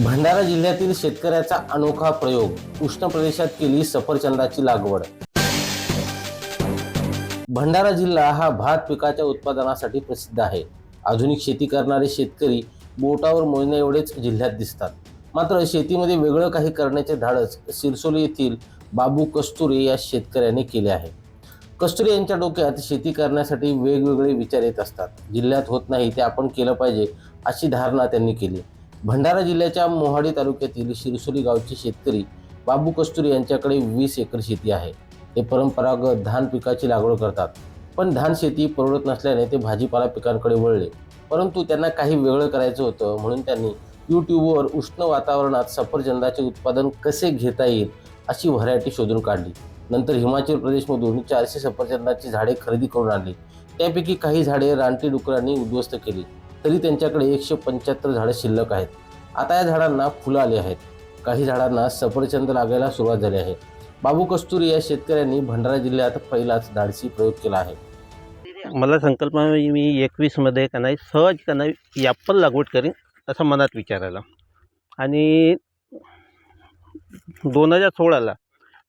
भंडारा जिल्ह्यातील शेतकऱ्याचा अनोखा प्रयोग उष्ण प्रदेशात केली सफरचंदाची लागवड. भंडारा जिल्हा हा भात पिकाच्या उत्पादनासाठी प्रसिद्ध आहे. आधुनिक शेती करणारे शेतकरी बोटावर मोजण्या एवढेच जिल्ह्यात दिसतात. मात्र शेतीमध्ये वेगळं काही करण्याचे धाडस सिरसोली येथील बाबू कस्तुरे या शेतकऱ्याने केले आहे. कस्तुरे यांच्या डोक्यात शेती करण्यासाठी वेगवेगळे विचार येत असतात. जिल्ह्यात होत नाही ते आपण केलं पाहिजे अशी धारणा त्यांनी केली. भंडारा जिल्ह्याच्या मोहाडी तालुक्यातील शिरसोली गावचे शेतकरी बाबू कस्तुरी यांच्याकडे वीस एकर शेती आहे. ते परंपरागत धान पिकाची लागवड करतात. पण धान शेती परवडत नसल्याने ते भाजीपाला पिकांकडे वळले. परंतु त्यांना काही वेगळं करायचं होतं म्हणून त्यांनी यूट्यूबवर उष्ण वातावरणात सफरचंदाचे उत्पादन कसे घेता येईल अशी व्हरायटी शोधून काढली. नंतर हिमाचल प्रदेशमधून चारशे सफरचंदाची झाडे खरेदी करून आणली. त्यापैकी काही झाडे रानटी डुकरांनी उद्ध्वस्त केली. तरी त्यांच्याकडे एकशे पंच्याहत्तर झाडं शिल्लक आहेत. आता या झाडांना फुलं आली आहेत. काही झाडांना सफरचंद लागायला सुरुवात झाली आहे. बाबू कस्तुरी या शेतकऱ्यांनी भंडारा जिल्ह्यात पहिलाच धाडसी प्रयोग केला आहे. मला संकल्पना मी एकवीसमध्ये का नाही सहज का नाही ॲपल लागवड करीन असं मनात विचार आला आणि दोन हजार सोळाला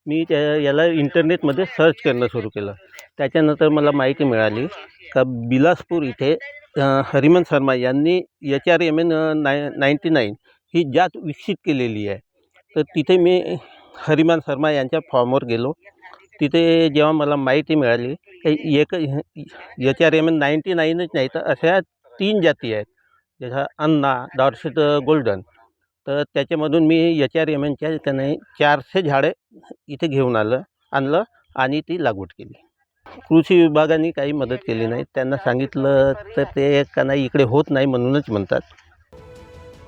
मी त्या याला इंटरनेटमध्ये सर्च करणं सुरू केलं. त्याच्यानंतर मला माहिती मिळाली का बिलासपूर इथे हरिमन शर्मा यांनी एच आर एम एन नाय नाईंटी नाईन ही जात विकसित केलेली आहे. तर तिथे मी हरिमान शर्मा यांच्या फॉर्मवर गेलो. तिथे जेव्हा मला माहिती मिळाली की एक H R M N ninety नाईनच नाही तर अशा तीन जाती आहेत. जशा अन्ना डॉर्सेट गोल्डन. तर त्याच्यामधून मी एच आर एम एनच्या त्याने चारशे झाडे इथे घेऊन आलं आणलं आणि ती लागवड केली. कृषी विभागाने काही मदत केली नाही. त्यांना सांगितलं तर ते का नाही इकडे होत नाही म्हणूनच म्हणतात.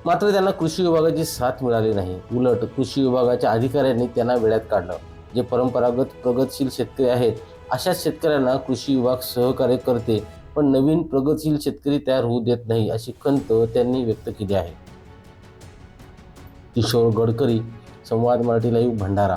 मात्र त्यांना कृषी विभागाची साथ मिळाली नाही. उलट कृषी विभागाच्या अधिकाऱ्यांनी त्यांना वेळात काढलं. जे परंपरागत प्रगतशील शेतकरी आहेत अशाच शेतकऱ्यांना कृषी विभाग सहकार्य करते पण नवीन प्रगतशील शेतकरी तयार होऊ देत नाही अशी खंत त्यांनी व्यक्त केली आहे. किशोर गडकरी संवाद मराठी लाईव्ह भंडारा.